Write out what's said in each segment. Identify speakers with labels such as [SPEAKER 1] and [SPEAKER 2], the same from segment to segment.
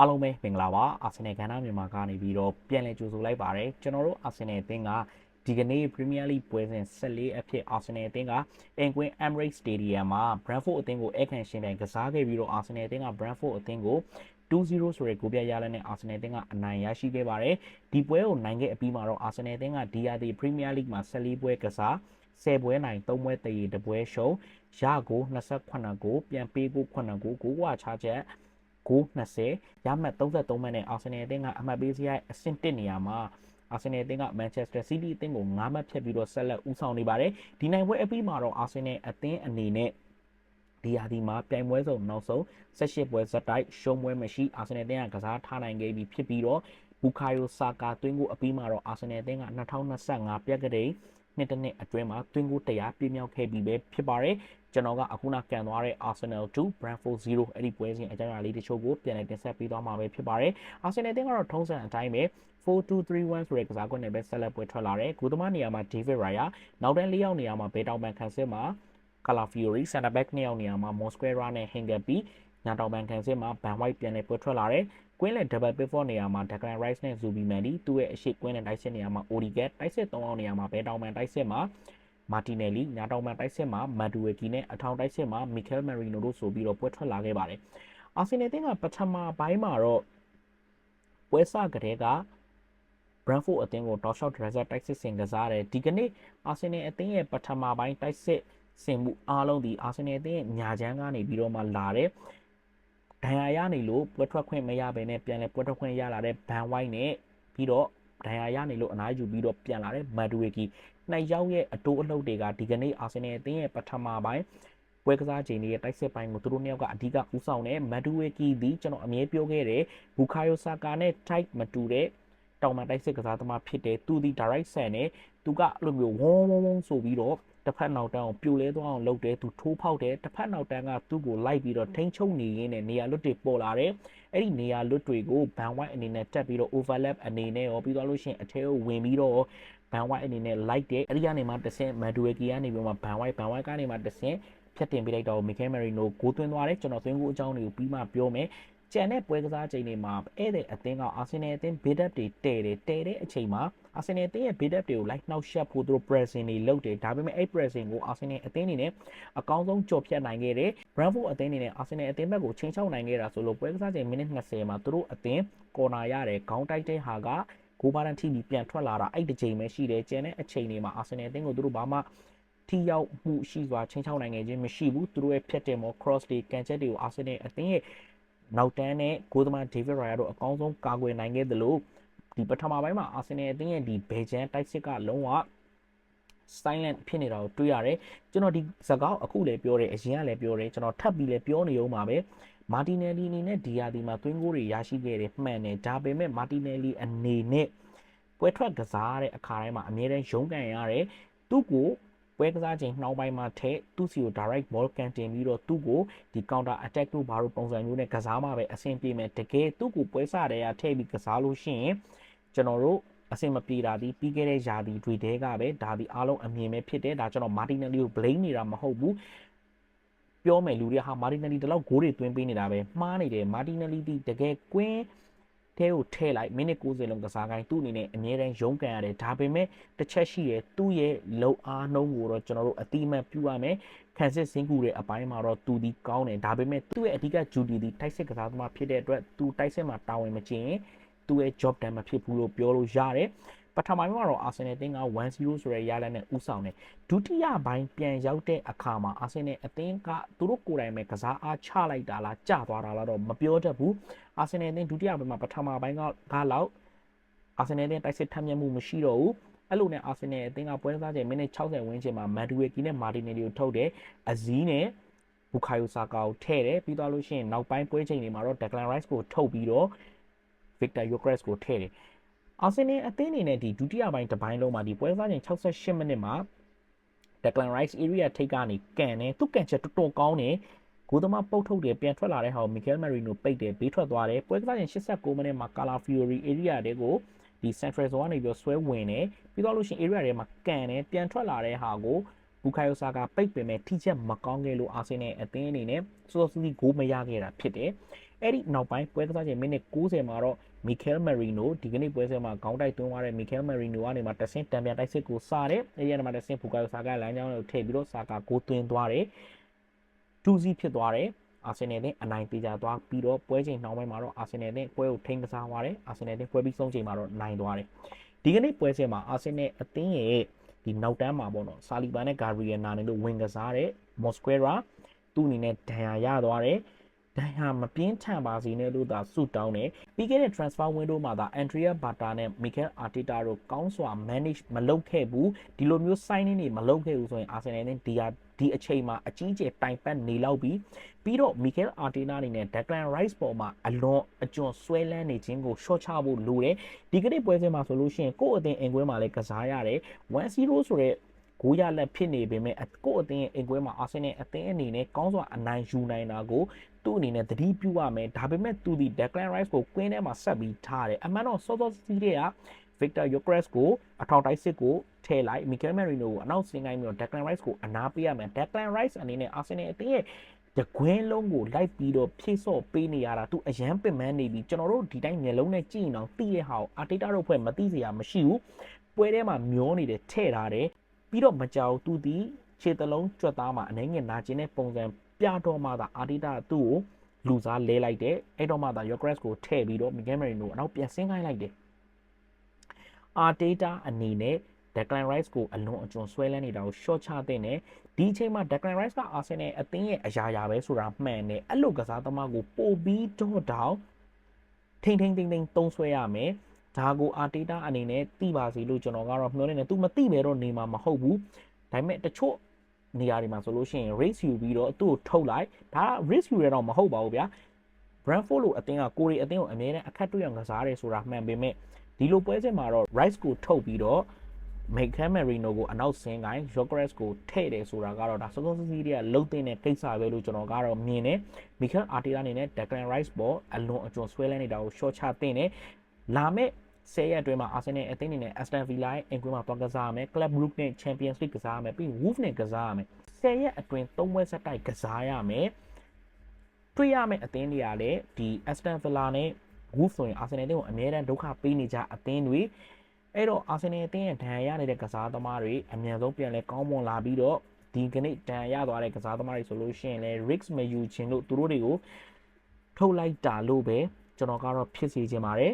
[SPEAKER 1] အားလုံးပဲမင်္ဂလာပါအာဆင်နယ်ကဏ္ဍမြန်မာကနေပြီးတော့ပြန်လည်ကြိုဆိုလိုက်ပါတယ်ကျွန်တော်တို့အာဆင်နယ်အသင်းကဒီကနေ့ Premier League ပွဲစဉ်14အဖြစ်အာဆင်နယ်အသင်းကအင်ကွင်း Emirates Stadium မှာ Brentford အသင်းကိုအခန့်ရှင်ပြိုင်ကစားခဲ့ပြီးတော့အာဆင်နယ်အသင်းက Brentford အသင်းကို2-0ဆိုတဲ့ဂိုးပြရလနဲ့အာဆင်နယ်အသင်းကအနိုင်ရရှိခဲ့ပါတယ်ဒီပွဲကိုနိုင်ခဲ့အပြီးမှာတော့အာဆင်နယ်အသင်းကဒီယာဒီ Premier League မှာ14ပွဲကစား10ပွဲနိုင်3ပွဲတည်တပွဲရှုံးရကို28ကိုပြန်ပေးကို9ကိုကိုကချချက် ဂိုး20ရမှတ်33မှတ်နဲ့အာဆင်နယ်အသင်းကအမှတ်ပေးစရိုက်အဆင့်1နေရာမှာအာဆင်နယ်အသင်းကမန်ချက်စတာစီးတီးအသင်းကို9မှတ်ဖြတ်ပြီးတော့ဆက်လက်ဦးဆောင်နေပါတယ်ဒီနိုင်ပွဲအပြီးမှာတော့အာဆင်နယ်အသင်းအနေနဲ့ဒီဟာဒီမှာပြိုင်ပွဲစုံနောက်ဆုံး18ပွဲဇက်တိုက်ရှုံးပွဲမရှိအာဆင်နယ်အသင်းကကစားထားနိုင်ခဲ့ပြီးဖြစ်ပြီးတော့ဘူကာယိုဆာကာသွင်းကိုအပြီးမှာတော့အာဆင်နယ်အသင်းက2025ပြက်ကလေး နှစ်တစ်နှစ်အတွင်းမှာသွင်းကိုတရားပြည့်မြောက်ခဲ့ပြီးပဲဖြစ်ပါတယ်ကျွန်တော်ကအခုနကန်သွားတဲ့ Arsenal 2 Brentford 0အဲ့ဒီပွဲစဉ်အကြမ်းအရာလေးတချို့ကိုပြန်လည်တင်ဆက်ပေးသွားမှာပဲဖြစ်ပါတယ်။ Arsenal တင်းကတော့ထုံးစံအတိုင်းပဲ4231ဆိုတဲ့ကစားကွက်နဲ့ပဲဆက်လက်ပွဲထွက်လာတယ်။ဂိုးသမားနေရာမှာ David Raya နောက်တန်း၄ယောက်နေရာမှာဘေတောင်မန်ခန်စစ်မှာ Calafiori center back နှစ်ယောက်နေရာမှာ Mosquera နဲ့ Hingapi ညာတောင်ပန်ကန်စစ်မှာ Van White ပြန်လည်ပွဲထွက်လာတယ်။ ကွင်းလယ် double pivot နေရာမှာ Declan Rice နဲ့ Zubi Mendy သူ့ရဲ့အရှိကွင်းလယ်တိုက်စစ်နေရာမှာ Odegaard တိုက်စစ်၃အောင်နေရာမှာဘဲတောင်ပန်တိုက်စစ်မှာမာတီနယ်လီညာတောင်ပန်တိုက်စစ်မှာမန်ဒူဝေကီနဲ့အထောင်တိုက်စစ်မှာမီကယ်မရီနိုတို့ဆိုပြီးတော့ပွဲထွက်လာခဲ့ပါတယ်။အာဆင်နယ်တင်းကပထမပိုင်းမှာတော့ပွဲစကတည်းက Brentford အသင်းကိုတောက်လျှောက် dresser တိုက်စစ်ဆင်ကစားတယ်ဒီကနေ့အာဆင်နယ်အသင်းရဲ့ပထမပိုင်းတိုက်စစ်ဆင်မှုအားလုံးဒီအာဆင်နယ်အသင်းရဲ့ညာချမ်းကနေပြီးတော့မှလာတဲ့ ဒဏ်ရာရနေလို့ပွဲထွက်ခွင့်မရဘဲနဲ့ပြန်လဲပွဲထွက်ခွင့်ရလာတဲ့ဘန်ဝိုက်နဲ့ပြီးတော့ဒဏ်ရာရနေလို့အနားယူပြီးတော့ပြန်လာတဲ့မန်ဒူဝေကီနှစ်ယောက်ရဲ့အတိုးအလှုပ်တွေကဒီကနေ့အာဆင်နယ်အသင်းရဲ့ပထမပိုင်းပွဲကစားချိန်ရဲ့တိုက်စစ်ပိုင်းကိုသူတို့နှစ်ယောက်ကအဓိကဦးဆောင်တဲ့မန်ဒူဝေကီဒီကျွန်တော်အမြဲပြောခဲ့တဲ့ဘူခါယိုဆာကာနဲ့ type မတူတဲ့တောင်မတိုက်စစ်ကစားသမားဖြစ်တဲ့သူဒီ direct send နဲ့သူကအဲ့လိုမျိုးဝုန်းဝုန်းဝုန်းဆိုပြီးတော့ တစ်ဖက်နောက်တန်းကိုပြိုလဲသွားအောင်လုပ်တယ်သူထိုးဖောက်တယ်တစ်ဖက်နောက်တန်းကသူ့ကိုလိုက်ပြီးတော့ထိန်းချုပ်နေရင်းနဲ့နေရာလွတ်တွေပေါ်လာတယ်အဲ့ဒီနေရာလွတ်တွေကိုဘန်ဝိုက်အနေနဲ့တက်ပြီးတော့ overlap အနေနဲ့ရောပြီးသွားလို့ရှိရင်အထဲကိုဝင်ပြီးတော့ဘန်ဝိုက်အနေနဲ့ like တယ်အဲ့ဒီကနေမှတဆင့်မန်ဒူဝေကီကနေပြီးမှဘန်ဝိုက်ဘန်ဝိုက်ကနေမှတဆင့်ဖြတ်တင်ပေးလိုက်တော့မီကယ်မရီနိုဂိုးသွင်းသွားတယ်ကျွန်တော်သွင်းကိုအကြောင်းတွေကိုပြီးမှပြောမယ်ကျန်တဲ့ပွဲကစားချိန်တွေမှာဧည့်သည်အသင်းကအာဆင်နယ်အသင်းဘေးဒပ်တွေတဲတယ်တဲတဲ့အချိန်မှာ အာဆင်နယ်အသင်းရဲ့ဘေးဒပ်တွေကိုလိုက်နှောက်ယှက်ဖို့သူတို့ pressing တွေလုပ်တယ်ဒါပေမဲ့အဲ့ pressing ကိုအာဆင်နယ်အသင်းအနေနဲ့အကောင်းဆုံးကြော်ဖြတ်နိုင်ခဲ့တယ် Brentford အသင်းအနေနဲ့အာဆင်နယ်အသင်းဘက်ကိုချိန်ချောက်နိုင်ခဲ့တာဆိုလို့ပွဲကစားချိန်မိနစ်20မှာသူတို့အသင်းကော်နာရတယ်ခေါင်းတိုက်တဲ့ဟာကဂိုးပါတန်ထိပြီးပြန်ထွက်လာတာအဲ့ဒီချိန်ပဲရှိတယ်ကျန်တဲ့အချိန်တွေမှာအာဆင်နယ်အသင်းကိုသူတို့ဘာမှထိရောက်မှုရှိစွာချင်းချောက်နိုင်ခဲ့ခြင်းမရှိဘူးသူတို့ရဲ့ဖြတ်တင်မော cross တွေကန်ချက်တွေကိုအာဆင်နယ်အသင်းရဲ့နောက်တန်းနဲ့ဂိုးသမား David Raya တို့အကောင်းဆုံးကာကွယ်နိုင်ခဲ့သလို ဒီပထမပိုင်းမှာအာဆင်နယ်အသင်းရဲ့ဒီဘယ်ချန်တိုက်စစ်ကလုံးဝ silent ဖြစ်နေတာကိုတွေ့ရတယ်ကျွန်တော်ဒီစကားအခုလည်းပြောတယ်အရင်ကလည်းပြောတယ်ကျွန်တော်ထပ်ပြီးလည်းပြောနေအောင်ပါပဲမာတီနယ်လီအနေနဲ့ဒီယာဒီမှာသွင်းကိုတွေရရှိခဲ့တယ်မှန်တယ်ဒါပေမဲ့မာတီနယ်လီအနေနဲ့ပွဲထွက်ကစားတဲ့အခါတိုင်းမှာအမြဲတမ်းရုန်းကန်ရတယ်သူ့ကိုပွဲကစားချိန်နှောင်းပိုင်းမှာထဲသူ့စီကို direct ball ကန်တင်ပြီးတော့သူ့ကိုဒီ counter attack တို့ဘာလို့ပုံစံမျိုးနဲ့ကစားမှပဲအဆင်ပြေမယ်တကယ်သူ့ကိုပွဲစားတဲ့ကထည့်ပြီးကစားလို့ရှိရင် ကျွန်တော်တို့အဆင်မပြေတာဒီပြီးခဲ့တဲ့ယာဒီတွေတဲကပဲဒါဒီအားလုံးအမြင်ပဲဖြစ်တယ်ဒါကျွန်တော်မာတီနယ်လီကို blame နေတာမဟုတ်ဘူးပြောမယ်လူတွေဟာမာတီနယ်လီတလောက်ဂိုးတွေသွင်းပေးနေတာပဲမှားနေတယ်မာတီနယ်လီဒီတကယ်ကွင်းထဲကိုထည့်လိုက်မိနစ်60လုံးကစားကိုင်းသူ့အနေနဲ့အမြဲတမ်းရုန်းကန်ရတယ်ဒါပေမဲ့တစ်ချက်ရှိတယ်သူ့ရဲ့လုံအားနှုံးကိုတော့ကျွန်တော်တို့အတိအမှတ်ပြုရမယ်ခံစစ်စင်းကူတဲ့အပိုင်းမှာတော့သူဒီကောင်းတယ်ဒါပေမဲ့သူ့ရဲ့အဓိက duty ဒီတိုက်စစ်ကစားသမားဖြစ်တဲ့အတွက်သူတိုက်စစ်မှာတာဝန်မကျင် သူ့ရဲ့ job တန်မဖြစ်ဘူးလို့ပြောလို့ရတယ်ပထမပိုင်းမှာတော့အာဆင်နယ်တင်းက1-0ဆိုတဲ့ရလဒ်နဲ့ဦးဆောင်တယ်ဒုတိယပိုင်းပြန်ရောက်တဲ့အခါမှာအာဆင်နယ်အသင်းကသူတို့ကိုယ်တိုင်ပဲကစားအားချလိုက်တာလားကျသွားတာလားတော့မပြောတတ်ဘူးအာဆင်နယ်အသင်းဒုတိယပိုင်းမှာပထမပိုင်းကဒါလောက်အာဆင်နယ်အသင်းတိုက်စစ်ထမ်းမြတ်မှုမရှိတော့ဘူးအဲ့လိုနဲ့အာဆင်နယ်အသင်းကပွဲစားချိန်မိနစ်60ဝန်းကျင်မှာမန်ဒူဝေကီနဲ့မာတီနယ်လီကိုထုတ်တယ်အဇီးနဲ့ဘူခါယိုဆာကာကိုထည့်တယ်ပြီးသွားလို့ရှိရင်နောက်ပိုင်းပွဲချိန်တွေမှာတော့ဒက်ဂလန်ရိုက်စ်ကိုထုတ်ပြီးတော့ Victor Yokres ကိုထည့်တယ်အာဆင်နယ်အသင်းအနေနဲ့ဒီဒုတိယပိုင်းတစ်ပိုင်းလုံးမှာဒီပွဲစားချိန်68မိနစ်မှာ Declan Rice area ထိတ်ကနေကန်တယ်သူကန်ချက်တော်တော်ကောင်းတယ်ဂိုးသမားပုတ်ထုတ်တယ်ပြန်ထွက်လာတဲ့ဟာကို Mikel Merino ပိတ်တယ်ဘေးထွက်သွားတယ်ပွဲကစားချိန်89မိနစ်မှာ Cala Fiori area တွေကိုဒီ Central Zone ကနေပြီးဆွဲဝင်တယ်ပြီးတော့လို့ရှိရင် area တွေမှာကန်တယ်ပြန်ထွက်လာတဲ့ဟာကိုဘူကာယိုဆာကပိတ်ပင်မဲ့ထိချက်မကောင်းခဲ့လို့အာဆင်နယ်အသင်းအနေနဲ့စောစောစီးစီးဂိုးမရခဲ့တာဖြစ်တယ် အဲ့ဒီနောက်ပိုင်းပွဲကစားချိန်မိနစ်90မှာတော့ Mikel Merino ဒီကနေ့ပွဲစဉ်မှာခေါင်းတိုက်သွင်းသွားတဲ့ Mikel Merino ကနေမှတဆင့်တံပြန်တိုက်စစ်ကိုစားတယ်အဲ့ဒီကနေမှတဆင့်ဖူကာယိုဆာကာလမ်းကြောင်းကိုထည့်ပြီးတော့ဆာကာကိုသွင်းသွားတယ်2စီဖြစ်သွားတယ်အာဆင်နယ်တဲ့အနိုင်ပေးကြသွားပြီးတော့ပွဲချိန်နှောင်းပိုင်းမှာတော့အာဆင်နယ်တဲ့ပွဲကိုထိန်းကစားသွားတယ်အာဆင်နယ်တဲ့ပွဲပြီးဆုံးချိန်မှာတော့နိုင်သွားတယ်ဒီကနေ့ပွဲစဉ်မှာအာဆင်နယ်အသင်းရဲ့ဒီနောက်တန်းမှာပေါ့နော်ဆာလီဘန်နဲ့ဂါရီယယ်နာနေလို့ဝင်ကစားတဲ့မော်စကွဲရာသူ့အနေနဲ့ဒဏ်ရာရသွားတယ် ဒဏ်ရာမပြင်းထန်ပါစေနဲ့လို့သာဆုတောင်းတယ်ပြီးခဲ့တဲ့ transfer window မှာသာ Andrea Bata နဲ့ Mikel Arteta တို့ကောင်းစွာ manage မလုပ်ခဲ့ဘူးဒီလိုမျိုး signing တွေမလုပ်ခဲ့ဘူးဆိုရင် Arsenal နဲ့ဒီဟာဒီအချိန်မှာအကြီးအကျယ်တိုင်ပတ်နေလောက်ပြီးပြီးတော့ Mikel Arteta အနေနဲ့ Declan Rice ပေါ်မှာအလွန်အကျွံဆွဲလန်းနေခြင်းကို short ချဖို့လိုတယ်ဒီကနေ့ပွဲစဉ်မှာဆိုလို့ရှိရင်ကိုယ့်အသင်းအင်ကွဲမှာလည်းကစားရတယ်1-0ဆိုတဲ့ ဂိုးရလက်ဖြစ်နေပေမဲ့ကိုယ့်အသင်းရဲ့အိမ်ကွဲမှာအာဆင်နယ်အသင်းအနေနဲ့ကောင်းစွာအနိုင်ယူနိုင်တာကိုသူ့အနေနဲ့သတိပြုရမယ်ဒါပေမဲ့သူဒီ Declan Rice ကိုကွင်းထဲမှာဆက်ပြီးထားတယ်အမှန်တော့စောစောစီးတဲ့က Victor Gyökeres ကိုအထောက်တိုက်စစ်ကိုထည့်လိုက် Mikel Merino ကိုအနောက်ဆင်းခိုင်းပြီးတော့ Declan Rice ကိုအနာပေးရမယ် Declan Rice အနေနဲ့ Arsenal အသင်းရဲ့တကွင်းလုံးကိုလိုက်ပြီးတော့ဖြည့်စော့ပေးနေရတာသူအရန်ပင်ပန်းနေပြီကျွန်တော်တို့ဒီတိုင်းမျက်လုံးနဲ့ကြည့်ရင်တော့သိရဟောအာတေတာတို့ဖွဲ့မသိစရာမရှိဘူးပွဲထဲမှာမျောနေတယ်ထဲ့ထားတယ် ပြီးတော့မကြောက်သူဒီခြေတလုံးကြွက်သားမှာအနေငယ်နာကျင်တဲ့ပုံစံပြတော့မှသာအာတေတာသူ့ကိုလူစားလဲလိုက်တယ်အဲ့တော့မှသာ Yogres ကိုထည့်ပြီးတော့ Miguel Merino အနောက်ပြန်ဆင်းခိုင်းလိုက်တယ်အာတေတာအနေနဲ့ Declan Rice ကိုအလွန်အကျွံဆွဲလန်းနေတာကို short ချတဲ့နဲ့ဒီအချိန်မှာ Declan Rice က Arsenal အသင်းရဲ့အရာရာပဲဆိုတာမှန်တယ်အဲ့လိုကစားသမားကိုပို့ပြီးတော့တောင်ထိမ့်ထိမ့်ထိမ့်ထိမ့်တုံးဆွဲရမယ် ဒါကိုအာတေတာအနေနဲ့တိပါစီလို့ကျွန်တော်ကတော့မျှော်လင့်နေ तू မတိပဲတော့နေမှာမဟုတ်ဘူးဒါပေမဲ့တချို့နေရာတွေမှာဆိုလို့ရှိရင် race ယူပြီးတော့သူ့ကိုထုတ်လိုက်ဒါ race ယူရတော့မဟုတ်ပါဘူးဗျာ Brentford လို့အသင်းကကိုရီအသင်းကိုအမြဲတမ်းအခက်တွေ့အောင်ကစားရဲဆိုတာမှန်ပေမဲ့ဒီလိုပွဲစဉ်မှာတော့ Rice ကိုထုတ်ပြီးတော့ Mikel Merino ကိုအနောက်ဆင်းကိုင်း Gyökeres ကိုထည့်တယ်ဆိုတာကတော့ဒါစောစောစီးစီးတွေကလှုပ်တဲ့ကိစ္စပဲလို့ကျွန်တော်ကတော့မြင်တယ် Mikel Arteta အနေနဲ့ Declan Rice ပေါ်အလွန်အကျွံဆွဲလန်းနေတာကို short ချတင်တယ်လာမယ့် ဆယ်ရက်အတွင်းမှာ Arsenal အသင်းအနေနဲ့ Aston Villa ရဲ့အင်ကွင်းမှာသွားကစားရမယ် Club Brugge နဲ့ Champions League ကစားရမယ်ပြီး Wolves နဲ့ကစားရမယ်ဆယ်ရက်အတွင်းသုံးပွဲဆက်တိုက်ကစားရမယ်တွေ့ရမယ့်အသင်းတွေကလည်းဒီ Aston Villa နဲ့ Wolves ဆိုရင် Arsenal အသင်းကိုအမြဲတမ်းဒုက္ခပေးနေကြအသင်းတွေအဲ့တော့ Arsenal အသင်းရဲ့ဒဏ်ရာရနေတဲ့ကစားသမားတွေအမြန်ဆုံးပြန်လဲကောင်းမွန်လာပြီးတော့ဒီကနေ့ဒဏ်ရာရသွားတဲ့ကစားသမားတွေဆိုလို့ရှိရင်လည်း Rick မယူချင်လို့သူတို့တွေကိုထုတ်လိုက်တာလို့ပဲကျွန်တော်ကတော့ဖြစ်စေချင်ပါတယ်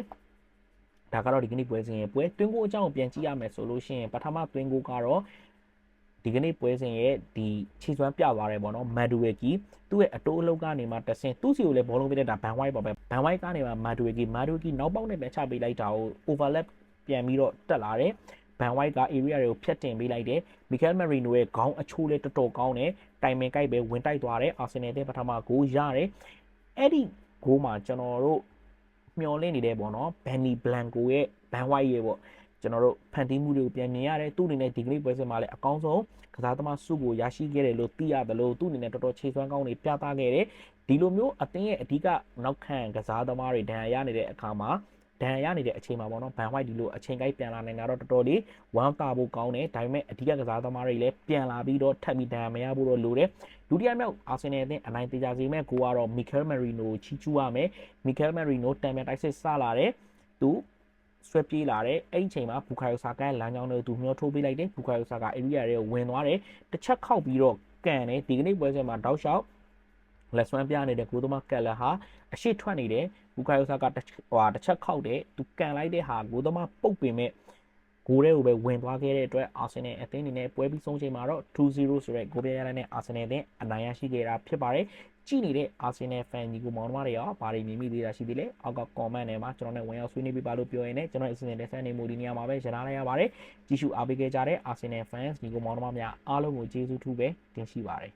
[SPEAKER 1] ဒါကတော့ဒီကနေ့ပွဲစဉ်ရဲ့ပွဲတွင်းကိုအကြောင်းကိုပြန်ကြည့်ရမယ်ဆိုလို့ရှိရင်ပထမတွင်းကိုကတော့ဒီကနေ့ပွဲစဉ်ရဲ့ဒီခြေစွမ်းပြသွားတယ်ပေါ့နော်မန်ဒူဝေကီသူ့ရဲ့အတိုးအလုပ်ကနေမှတဆင်သူ့စီကိုလည်းဘောလုံးပေးတဲ့ဒါဘန်ဝိုက်ပါပဲဘန်ဝိုက်ကနေမှမန်ဒူဝေကီမန်ဒူဝေကီနောက်ပေါက်နဲ့ပြန်ချပေးလိုက်တာကို overlap ပြန်ပြီးတော့တက်လာတယ်ဘန်ဝိုက်က area တွေကိုဖျက်တင်ပေးလိုက်တယ်မီကယ်မရီနိုရဲ့ခေါင်းအချိုးလေးတော်တော်ကောင်းတယ်တိုင်မင်ကိုက်ပဲဝင်တိုက်သွားတယ်အာဆင်နယ်တဲ့ပထမဂိုးရတယ်အဲ့ဒီဂိုးမှာကျွန်တော်တို့ မျောလင့်နေတယ်ပေါ့နော်ဘန်နီဘလန်ကိုရဲ့ဘန်ဝိုက်ရဲ့ပေါ့ကျွန်တော်တို့ဖန်တီးမှုတွေကိုပြန်မြင်ရတယ်သူ့အနေနဲ့ဒီကနေ့ပွဲစဉ်မှာလည်းအကောင်းဆုံးကစားသမားစုကိုရရှိခဲ့တယ်လို့သိရတယ်လို့သူ့အနေနဲ့တော်တော်ခြေစွမ်းကောင်းတွေပြသခဲ့တယ်ဒီလိုမျိုးအသင်းရဲ့အဓိကနောက်ခံကစားသမားတွေဒဏ်ရာရနေတဲ့အခါမှာ ဒဏ်ရာရနေတဲ့အချိန်မှာပေါ့နော်ဘန်ဝိုက်ဒီလိုအချိန်ကိုက်ပြန်လာနိုင်တာတော့တော်တော်လေးဝမ်းသာဖို့ကောင်းတယ်ဒါပေမဲ့အဓိကကစားသမားတွေလည်းပြန်လာပြီးတော့ထပ်ပြီးဒဏ်ရာမရဖို့တော့လိုတယ်ဒုတိယမြောက်အာဆင်နယ်အသင်းအနိုင်တေချာစီမဲ့ကိုကတော့မီကယ်မရီနိုချီချူရမယ်မီကယ်မရီနိုတန်ပြန်တိုက်စစ်စလာတယ်သူဆွဲပြေးလာတယ်အဲ့ဒီအချိန်မှာဘူခါယိုဆာကန်လမ်းကြောင်းတွေသူမျောထိုးပေးလိုက်တယ်ဘူခါယိုဆာကအေရီးယာတွေကိုဝင်သွားတယ်တစ်ချက်ခောက်ပြီးတော့ကန်တယ်ဒီကနေ့ပွဲစဉ်မှာတောက်လျှောက်လက်စွမ်းပြနေတဲ့ကိုသမားကက်လာဟာအရှိထွက်နေတယ် ဘူကာယိုဆာကဟိုဟာတစ်ချက်ခောက်တယ်သူကန်လိုက်တဲ့ဟာကိုသမားပုတ်ပင်မဲ့ဂိုးတွေကိုပဲဝင်သွားခဲ့တဲ့အတွက်အာဆင်နယ်အသင်းအနေနဲ့ပွဲပြီးဆုံးချိန်မှာတော့2-0ဆိုတဲ့ဂိုးပြရတဲ့နဲ့အာဆင်နယ်အသင်းအနိုင်ရရှိခဲ့တာဖြစ်ပါတယ်ကြည့်နေတဲ့အာဆင်နယ်ဖန်ညီကိုမောင်နှမတွေရောဘာတွေမြင်မိသေးတာရှိသေးလဲအောက်က comment ထဲမှာကျွန်တော်နဲ့ဝင်ရောက်ဆွေးနွေးပြပါလို့ပြောရင်းနဲ့ကျွန်တော်အစီအစဉ်တဲ့ဆန်နေမူဒီနေရာမှာပဲရထားလိုက်ရပါတယ်ကြည့်ရှုအားပေးခဲ့ကြတဲ့အာဆင်နယ် fans ညီကိုမောင်နှမများအားလုံးကိုကျေးဇူးထူးပဲတင်ရှိပါတယ်